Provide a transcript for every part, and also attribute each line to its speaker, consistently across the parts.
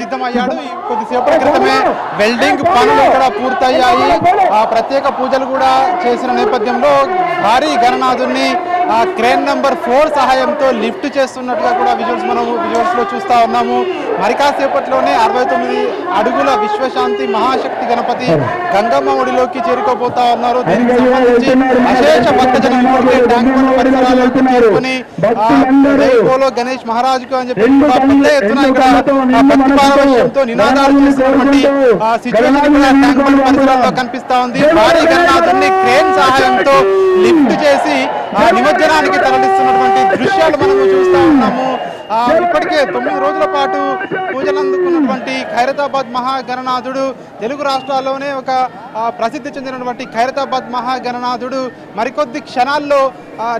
Speaker 1: సిద్ధమయ్యాడు కొద్దిసేపటి క్రితమే వెల్డింగ్ పనులు ఇక్కడ పూర్తయ్యాయి. ఆ ప్రత్యేక పూజలు కూడా చేసిన నేపథ్యంలో భారీ గణనాథుని క్రేన్ నంబర్ ఫోర్ సహాయంతో లిఫ్ట్ చేస్తున్నట్టుగా కూడా విజువల్స్ మనం విజువల్స్లో చూస్తా ఉన్నాము. మరి కాసేపట్లోనే అరవై తొమ్మిది అడుగుల విశ్వశాంతి మహాశక్తి గణపతి గంగమ్మ ఒడిలోకి చేరుకోబోతా ఉన్నారు. దీనికి సంబంధించి భక్తజనం చేరుకుని బోలో గణేష్ మహారాజుకు అని చెప్పి కూడా పెద్ద ఎత్తున ఇక్కడ ఆ భక్తి పారవశ్యంతో నినాదాలు చేస్తున్నటువంటి ఆ సిచ్యువేషన్ ఇక్కడ ట్యాంక్ బండ్ పరిసరాల్లో కనిపిస్తా ఉంది. భారీ గణనాథుని క్రేన్ సహాయంతో లిఫ్ట్ చేసి నిమజ్జనానికి తరలిస్తున్నటువంటి దృశ్యాలు మనము చూస్తా ఉన్నాము. ఇప్పటికే తొమ్మిది రోజుల పాటు పూజలు అందుకున్నటువంటి ఖైరతాబాద్ మహాగణనాథుడు తెలుగు రాష్ట్రాల్లోనే ఒక ప్రసిద్ధి చెందినటువంటి ఖైరతాబాద్ మహాగణనాథుడు మరికొద్ది క్షణాల్లో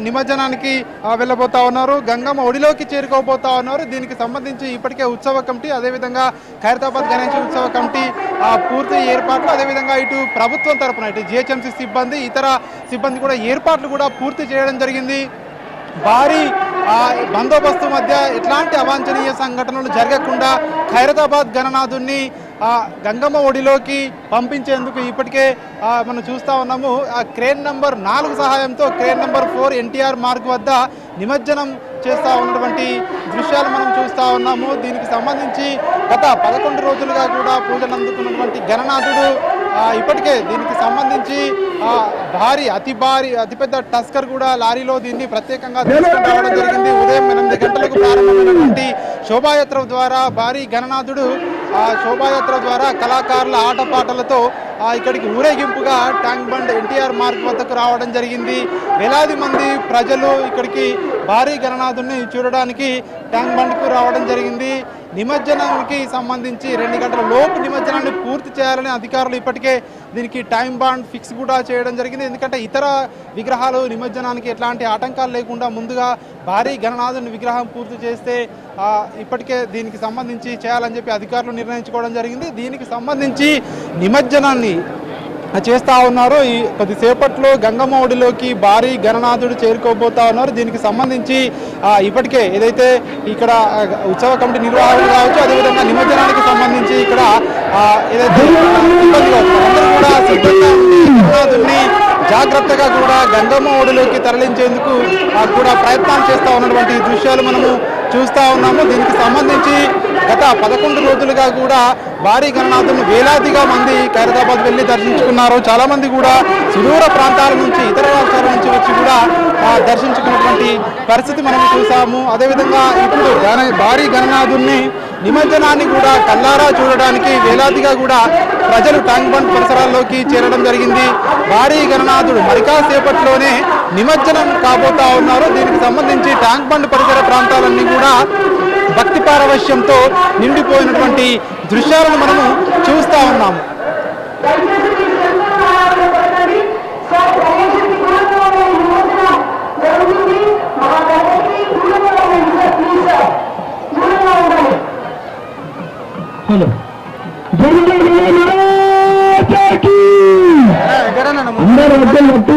Speaker 1: నిమజ్జనానికి వెళ్ళబోతా ఉన్నారు. గంగమ్మ ఒడిలోకి చేరుకోబోతా ఉన్నారు. దీనికి సంబంధించి ఇప్పటికే ఉత్సవ కమిటీ అదేవిధంగా ఖైరతాబాద్ గణేష్ ఉత్సవ కమిటీ ఆ, పూర్తి ఏర్పాట్లు అదేవిధంగా ఇటు ప్రభుత్వం తరపున ఇటు జిహెచ్ఎంసీ సిబ్బంది ఇతర సిబ్బంది కూడా ఏర్పాట్లు కూడా పూర్తి చేయడం జరిగింది. భారీ బందోబస్తు మధ్య ఎట్లాంటి అవాంఛనీయ సంఘటనలు జరగకుండా ఖైరతాబాద్ గణనాథుని గంగమ్మ ఒడిలోకి పంపించేందుకు ఇప్పటికే మనం చూస్తా ఉన్నాము. ఆ క్రేన్ నంబర్ నాలుగు సహాయంతో crane number four NTR Marg వద్ద నిమజ్జనం చేస్తూ ఉన్నటువంటి దృశ్యాలు మనం చూస్తూ ఉన్నాము. దీనికి సంబంధించి గత పదకొండు రోజులుగా కూడా పూజలు అందుకున్నటువంటి గణనాథుడు ఇప్పటికే దీనికి సంబంధించి భారీ అతి భారీ అతిపెద్ద టస్కర్ కూడా లారీలో దీన్ని ప్రత్యేకంగా తీసుకుని రావడం జరిగింది. ఉదయం ఎనిమిది గంటలకు ప్రారంభమైనటువంటి శోభాయాత్ర ద్వారా భారీ గణనాథుడు ఆ శోభాయాత్ర ద్వారా కళాకారుల ఆటపాటలతో ఇక్కడికి ఊరేగింపుగా ట్యాంక్ బండ్ ఎన్టీఆర్ మార్గ్ వద్దకు రావడం జరిగింది. వేలాది మంది ప్రజలు ఇక్కడికి భారీ గణనాథుడిని చూడడానికి ట్యాంక్ బండ్కు రావడం జరిగింది. నిమజ్జనానికి సంబంధించి రెండు గంటల లోపు నిమజ్జనాన్ని పూర్తి చేయాలని అధికారులు ఇప్పటికే దీనికి టైం బాండ్ ఫిక్స్ కూడా చేయడం జరిగింది. ఎందుకంటే ఇతర విగ్రహాలు నిమజ్జనానికి ఎట్లాంటి ఆటంకాలు లేకుండా ముందుగా భారీ గణనాథుని విగ్రహం పూర్తి చేస్తే ఇప్పటికే దీనికి సంబంధించి చేయాలని చెప్పి అధికారులు నిర్ణయించుకోవడం జరిగింది. దీనికి సంబంధించి నిమజ్జనాన్ని చేస్తా ఉన్నారు. ఈ కొద్దిసేపట్లో గంగమ్మ ఒడిలోకి భారీ గణనాథుడు చేరుకోబోతా ఉన్నారు. దీనికి సంబంధించి ఇప్పటికే ఏదైతే ఇక్కడ ఉత్సవ కమిటీ నిర్వాహకులు కావచ్చు అదేవిధంగా నిమజ్జనానికి సంబంధించి ఇక్కడ ఏదైతే కూడా సిద్ధంగా గణనాథుడిని జాగ్రత్తగా కూడా గంగమ్మ ఒడిలోకి తరలించేందుకు కూడా ప్రయత్నాలు చేస్తూ ఉన్నటువంటి దృశ్యాలు మనము చూస్తూ ఉన్నాము. దీనికి సంబంధించి గత పదకొండు రోజులుగా కూడా భారీ గణనాథులను వేలాదిగా మంది ఖైరతాబాద్ వెళ్ళి దర్శించుకున్నారు. చాలా మంది కూడా సుదూర ప్రాంతాల నుంచి ఇతర రాష్ట్రాల నుంచి వచ్చి కూడా దర్శించుకున్నటువంటి పరిస్థితి మనం చూసాము. అదేవిధంగా ఇప్పుడు గణ- భారీ గణనాథుల్ని నిమజ్జనాన్ని కూడా కల్లారా చూడడానికి వేలాదిగా కూడా ప్రజలు ట్యాంక్ బండ్ పరిసరాల్లోకి చేరడం జరిగింది. భారీ గణనాథుడు మరికాసేపట్లోనే నిమజ్జనం కాబోతా ఉన్నారు. దీనికి సంబంధించి ట్యాంక్ బండ్ పరిసర ప్రాంతాలన్నీ కూడా భక్తి పారవశ్యంతో నిండిపోయినటువంటి దృశ్యాలను మనము చూస్తా ఉన్నాము.
Speaker 2: హలో. అందరూ వద్దు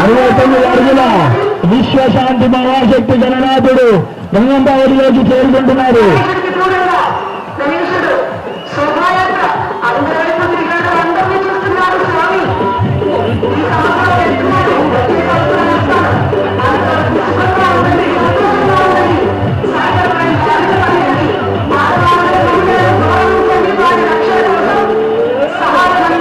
Speaker 2: అరవై తొమ్మిది అడుగుల విశ్వశాంతి మహాశక్తి గణనాథుడు గంగంబావడిలోకి చేరుకుంటున్నారు.